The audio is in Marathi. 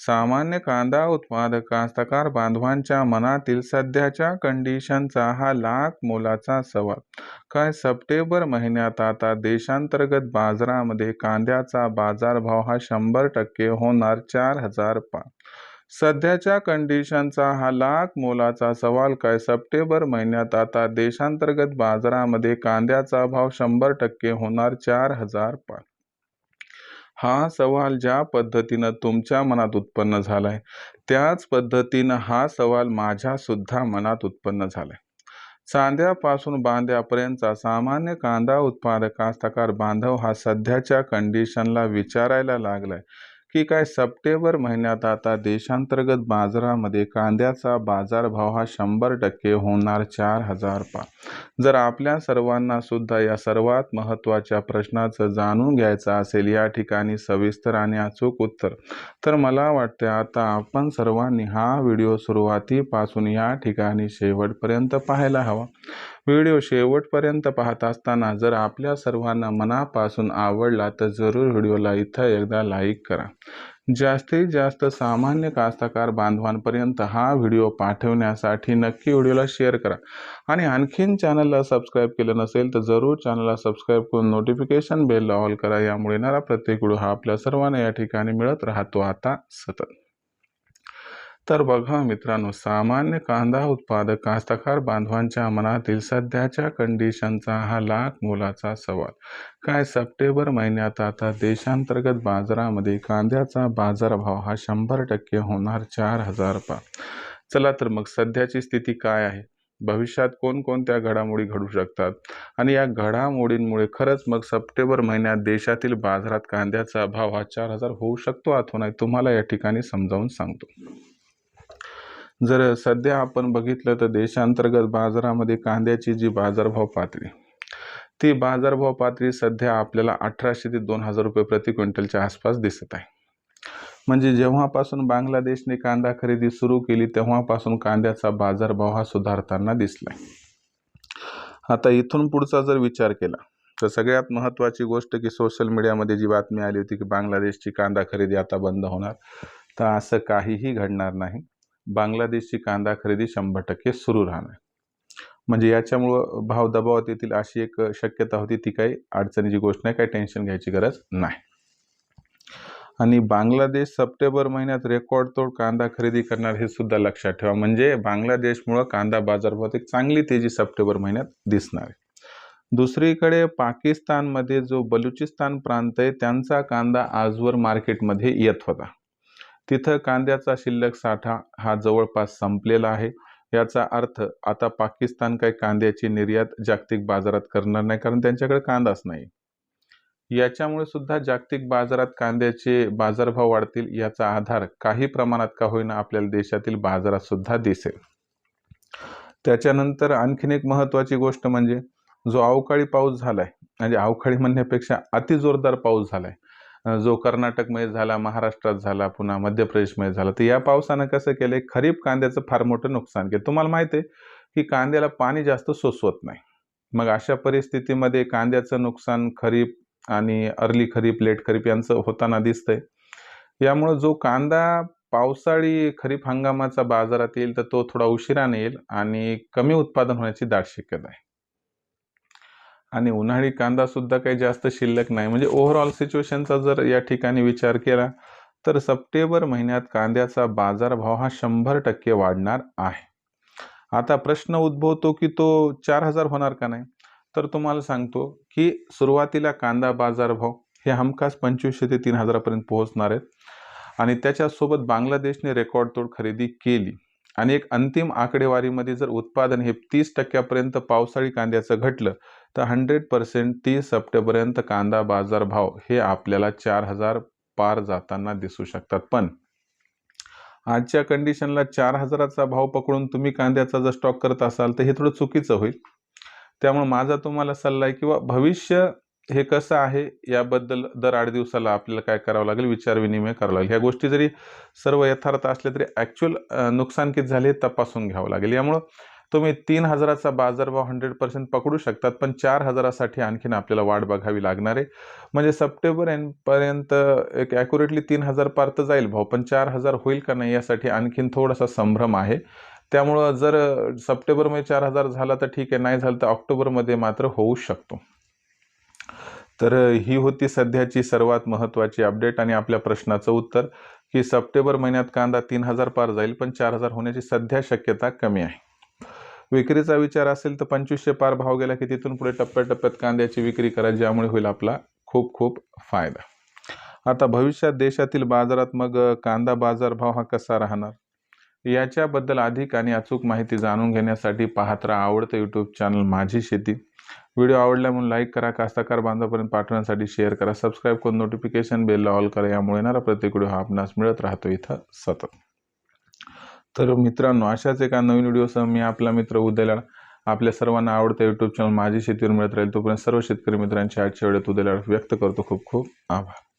सामान्य कांदा उत्पादक कास्तकार बांधवांच्या मनातील सध्याच्या कंडिशनचा हा लाख मोलाचा सवाल. काय सप्टेंबर महिन्यात आता देशांतर्गत बाजारामध्ये कांद्याचा बाजारभाव हा शंभर टक्के होणार चार हजार पा सध्याच्या कंडिशनचा हा लाख मोलाचा सवाल काय सप्टेंबर महिन्यात आता देशांतर्गत बाजारामध्ये कांद्याचा भाव शंभर टक्के होणार चार हजार पाच हा सवाल ज्या पद्धतीनं तुमच्या मनात उत्पन्न झालाय त्याच पद्धतीनं हा सवाल माझ्यासुद्धा मनात उत्पन्न झालाय. चांद्यापासून बांध्यापर्यंतचा सामान्य कांदा उत्पादक कास्तकार बांधव हा सध्याच्या कंडिशनला विचारायला लागलाय. की काय सप्टेंबर महिन्यात आता देशांतर्गत बाजारामध्ये कांद्याचा बाजारभाव हा शंभर टक्के होणार चार हजार पा. जर आपल्या सर्वांना सुद्धा या सर्वात महत्त्वाच्या प्रश्नाचं जाणून घ्यायचं असेल या ठिकाणी सविस्तर आणि अचूक उत्तर तर मला वाटते आता आपण सर्वांनी हा व्हिडिओ सुरुवातीपासून या ठिकाणी शेवटपर्यंत पाहायला हवा. व्हिडिओ शेवटपर्यंत पाहत असताना जर आपल्या सर्वांना मनापासून आवडला तर जरूर व्हिडिओला इथं एकदा लाईक करा. जास्तीत जास्त सामान्य कास्तकार बांधवांपर्यंत हा व्हिडिओ पाठवण्यासाठी नक्की व्हिडिओला शेअर करा. आणि आणखीन चॅनलला सबस्क्राईब केलं नसेल तर जरूर चॅनलला सबस्क्राईब करून नोटिफिकेशन बेलला ऑल करा. यामुळे येणारा प्रत्येक व्हिडिओ हा आपल्या सर्वांना या ठिकाणी मिळत राहतो. आता सतत तर बघा मित्रांनो सामान्य कांदा उत्पादक कास्तकार बांधवांच्या मनातील सध्याच्या कंडिशनचा हा लाख मोलाचा सवाल. काय सप्टेंबर महिन्यात आता देशांतर्गत बाजारामध्ये कांद्याचा बाजारभाव हा शंभर टक्के होणार चार हजार पाच चला तर मग सध्याची स्थिती काय आहे? भविष्यात कोणकोणत्या घडामोडी घडू शकतात? आणि या घडामोडींमुळे खरंच मग सप्टेंबर महिन्यात देशातील बाजारात कांद्याचा भाव हा चार हजार होऊ शकतो अथवा नाही तुम्हाला या ठिकाणी समजावून सांगतो. जर सध्या आपण बघितलं तर देशांतर्गत बाजारामध्ये कांद्याची जी बाजारभाव पातळी ती बाजारभाव पातळी सध्या आपल्याला अठराशे ते दोन हजार रुपये प्रति क्विंटलच्या आसपास दिसत आहे. म्हणजे जेव्हापासून बांगलादेशने कांदा खरेदी सुरू केली तेव्हापासून कांद्याचा बाजारभाव हा सुधारताना दिसलाय. आता इथून पुढचा जर विचार केला तर सगळ्यात महत्त्वाची गोष्ट की सोशल मीडियामध्ये जी बातमी आली होती की बांगलादेशची कांदा खरेदी आता बंद होणार तर असं काहीही घडणार नाही. बांगलादेशची कांदा खरेदी शंभर टक्के सुरू राहणार. म्हणजे याच्यामुळं भाव दबावात येतील अशी एक शक्यता होती. ती काही अडचणीची गोष्ट नाही काही टेन्शन घ्यायची गरज नाही. आणि बांगलादेश सप्टेंबर महिन्यात रेकॉर्ड तोड कांदा खरेदी करणार हे सुद्धा लक्षात ठेवा. म्हणजे बांगलादेशमुळं कांदा बाजारभावात एक चांगली तेजी सप्टेंबर महिन्यात दिसणार आहे. दुसरीकडे पाकिस्तानमध्ये जो बलुचिस्तान प्रांत आहे त्यांचा कांदा आजवर मार्केटमध्ये येत होता. तिथं कांद्याचा शिल्लक साठा हा जवळपास संपलेला आहे. याचा अर्थ आता पाकिस्तान काही कांद्याची निर्यात जागतिक बाजारात करणार नाही कारण त्यांच्याकडे कांदाच नाही. याच्यामुळे सुद्धा जागतिक बाजारात कांद्याचे बाजारभाव वाढतील याचा आधार काही प्रमाणात का होईना आपल्याला देशातील बाजारात सुद्धा दिसेल. त्याच्यानंतर आणखीन एक महत्त्वाची गोष्ट म्हणजे जो अवकाळी पाऊस झालाय म्हणजे अवकाळी म्हणण्यापेक्षा अति जोरदार पाऊस झालाय जो कर्नाटकमध्ये झाला महाराष्ट्रात झाला पुन्हा मध्य प्रदेशमध्ये झाला तर या पावसानं कसं केलंय? खरीप कांद्याचं फार मोठं नुकसान केलं. तुम्हाला माहिती आहे की कांद्याला पाणी जास्त सोसवत नाही. मग अशा परिस्थितीमध्ये कांद्याचं नुकसान खरीप आणि अर्ली खरीप लेट खरीप यांचं होताना दिसतंय. यामुळं जो कांदा पावसाळी खरीप हंगामाचा बाजारात येईल तर तो थोडा उशिराने येईल आणि कमी उत्पादन होण्याची दाट शक्यता आहे. आणि उन्हाळी कांदा सुद्धा काही जास्त शिल्लक नाही. म्हणजे ओव्हरऑल सिच्युएशनचा जर या ठिकाणी विचार केला तर सप्टेंबर महिन्यात कांद्याचा बाजारभाव हा शंभर टक्के वाढणार आहे. आता प्रश्न उद्भवतो की तो चार हजार होणार का नाही? तर तुम्हाला सांगतो की सुरुवातीला कांदा बाजारभाव हे हमखास पंचवीसशे ते तीन हजारापर्यंत पोहोचणार आहेत. आणि त्याच्यासोबत बांगलादेशने रेकॉर्ड तोड खरेदी केली. आणि एक अंतिम आकडेवारीमध्ये जर उत्पादन हे तीस टक्क्यापर्यंत पावसाळी कांद्याचं घटलं तर हंड्रेड पर्सेंट तीस सप्टेंबरपर्यंत कांदा बाजारभाव हे आपल्याला चार हजार पार जाताना दिसू शकतात. पण आजच्या कंडिशनला चार हजाराचा भाव पकडून तुम्ही कांद्याचा जर स्टॉक करत असाल तर हे थोडं चुकीचं होईल. त्यामुळे माझा तुम्हाला सल्ला आहे किंवा भविष्य हे कसं आहे याबद्दल दर आठ दिवसाला आपल्याला काय करावं लागेल विचारविनिमय करावं लागेल. ह्या गोष्टी जरी सर्व यथार्थ असल्या तरी ॲक्च्युअल नुकसान किती झाले हे तपासून घ्यावं लागेल. यामुळं तुम्ही तीन हजाराचा बाजारभाव हंड्रेड पर्सेंट पकडू शकतात पण चार हजारासाठी आणखीन आपल्याला वाट बघावी लागणार आहे. म्हणजे सप्टेंबर एंडपर्यंत एक ॲक्युरेटली तीन हजार पार तर जाईल भाव पण चार हजार होईल का नाही यासाठी आणखीन थोडासा संभ्रम आहे. त्यामुळं जर सप्टेंबरमध्ये चार हजार झाला तर ठीक आहे नाही झालं तर ऑक्टोबरमध्ये मात्र होऊ शकतो. तर ही होती सध्याची सर्वात महत्त्वाची अपडेट आणि आपल्या प्रश्नाचं उत्तर की सप्टेंबर महिन्यात कांदा तीन हजार पार जाईल पण चार हजार होण्याची सध्या शक्यता कमी आहे. विक्रीचा विचार असेल तर पंचवीसशे पार भाव गेला की तिथून पुढे टप्प्याटप्प्यात कांद्याची विक्री करा ज्यामुळे होईल आपला खूप खूप फायदा. आता भविष्यात देशातील बाजारात मग कांदा बाजार भाव हा कसा राहणार? याच्याबद्दल अधिक आणि अचूक माहिती जाणून घेण्यासाठी पाहत राहा आवडतं यूट्यूब चॅनल माझी शेती. व्हिडिओ आवडला म्हणून लाईक करा कास्ताकार बांधवापर्यंत पाठवण्यासाठी शेअर करा. सबस्क्राईब करून नोटिफिकेशन बेलला ऑल करा. यामुळे येणारा प्रत्येक व्हिडिओ हा आपणास मिळत राहतो. इथं सतत. तर मित्रांनो अशाच एका नवीन व्हिडिओसह मी आपला मित्र उद्याला आपल्या सर्वांना आवडतं यूट्यूब चॅनल माझी शेतीवर मिळत राहील तोपर्यंत सर्व शेतकरी मित्रांच्या आजच्या वेळेत उद्याला व्यक्त करतो. खूप खूप आभार.